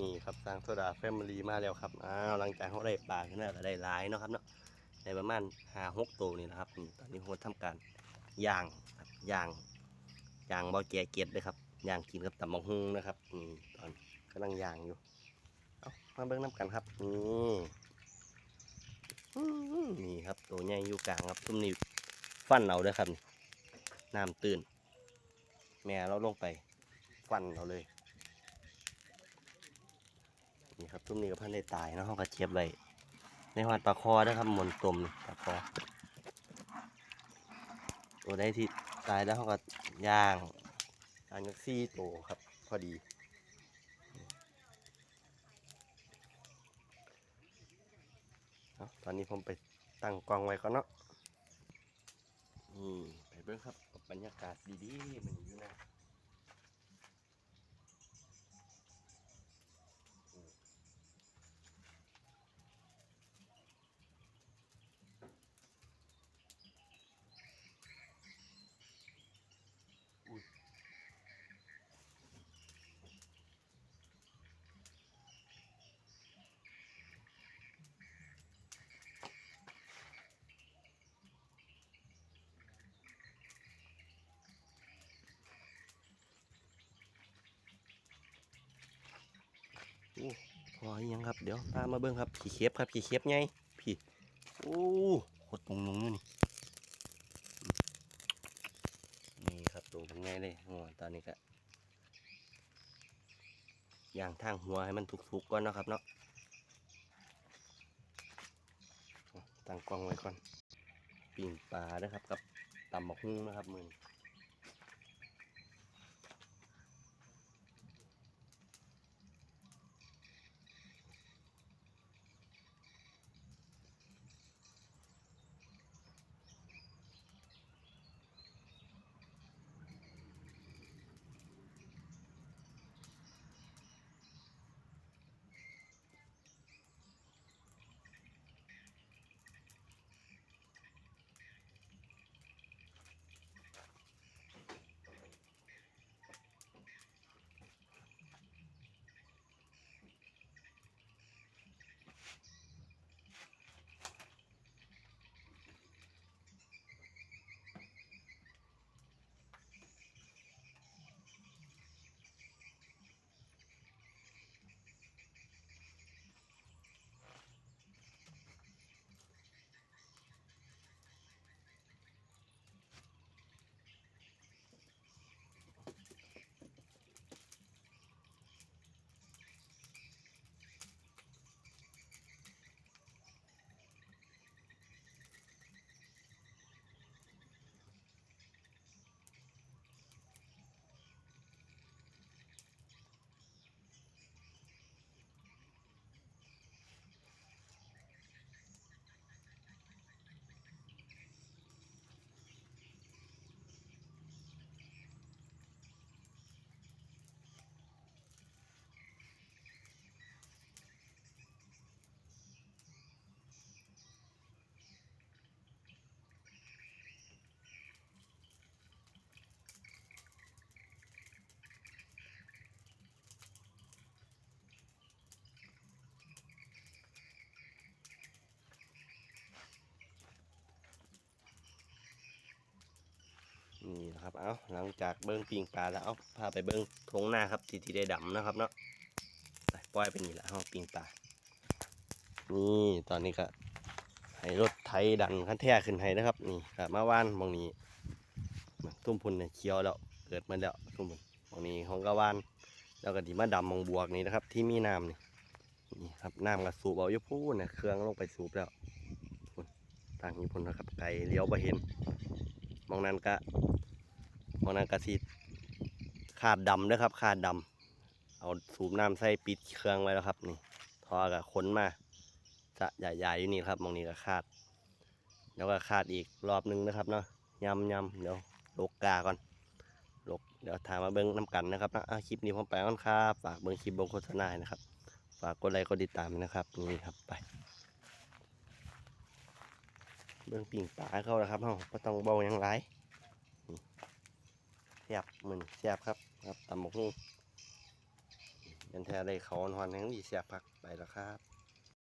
นี่ครับสร้างโซดาแฟมิลี่มาแล้วครับอ้าวหลังจากเขาได้ปลาขึ้นแล้วก็ได้หลายเนาะครับเนาะได้ประมาณห้าหกตัวนี่นะครับตอนนี้ผมทำการย่างครับย่างย่างบอแกเกียดเลยครับย่างกินกับตำบักฮุ่งนะครับนี่ตอนกำลังย่างอยู่เอามาเบิ้งน้ำกันครับนี่นี่ครับตัวใหญ่อยู่กลางครับซุ่มนี่ฟันเอาเด้ครับน้ำตื่น แม่เราลงไป ฟันเราเลย ครับตุ้มนี้ก็พันได้ตายเนาะเขาก็เจ็บไว้ในหวัดปลาคอนะครับหมนตุ่มปลาคอตัวได้ที่ตายแล้วเขาก็ย่างย่างยักซี่โตครับ พอดีตอนนี้ผมไปตั้งกล้องไว้ก่อนเนาะนี่ไปเบิ่งครับบรรยากาศดีๆมันอยู่นะ พออีหยังครับ เดี๋ยวพามาเบิ่งครับผีเข็บครับผีเข็บไงผีโอ้โหดตรงนู้นนี่นี่ครับตัวเป็นไงเลยโอ้ตอนนี้ก็ย่างทางหัวให้มันทุกๆก่อนนะครับเนาะตั้งกล้องไว้ก่อนปิ่งปลานะครับกับตำบักหุ่งนะครับมือ นะครับ เอาหลังจากเบิ้งปิงปลาแล้วเอาพาไปเบิ้งทงหน้าครับที่ที่ได้ดำนะครับเนาะไปปล่อยไปนี่แหละเอาปิงปลา นี่ตอนนี้ก็ให้รถไถดันขั้นแท้ขึ้นให้นะครับ นี่ก็มาว่านมองนี้ตุ้มพุนเนี่ยเคี้ยวแล้วเกิดมาแล้วตุ้มพุนมองนี้ของกระวานแล้วก็ดีมาดำมองบวกนี่นะครับ ที่มีน้ำนี่นี่ครับน้ำก็สูบเอาอยู่พูนนะเครื่องลงไปสูบแล้วพุ่นต่างนี้พุ่นนะครับไก่เลี้ยวไปเห็นมองนั้นก็ มองนั้นกระสีขาดดำด้วยครับ ขาดดำเอาสูบน้ำใส่ปิดเครื่องไว้แล้วครับ นี่ทอกับขนมาจะใหญ่ๆอยู่นี่ครับมองนี้ก็ขาด แล้วก็ขาดอีกรอบนึงนะครับเนาะยำยำเดี๋ยวลกกาก่อนลกเดี๋ยวถามมาเบิ้งน้ำกันนะครับนะคลิปนี้ผมไปก่อนครับฝากเบิ้งคลิปบงโฆษณานะครับ ฝากกดไลค์กดติดตามนะครับนี่ครับไป เบิ้งปิ่งปลาให้เขานะครับเฮาก็ต้องเบาหยังไร แซ่บมือนแซ่บครับครับตำหมกนุ่งยันแท้ได้เขาหอนๆทั้งดีเสียบพักไปแล้วครับ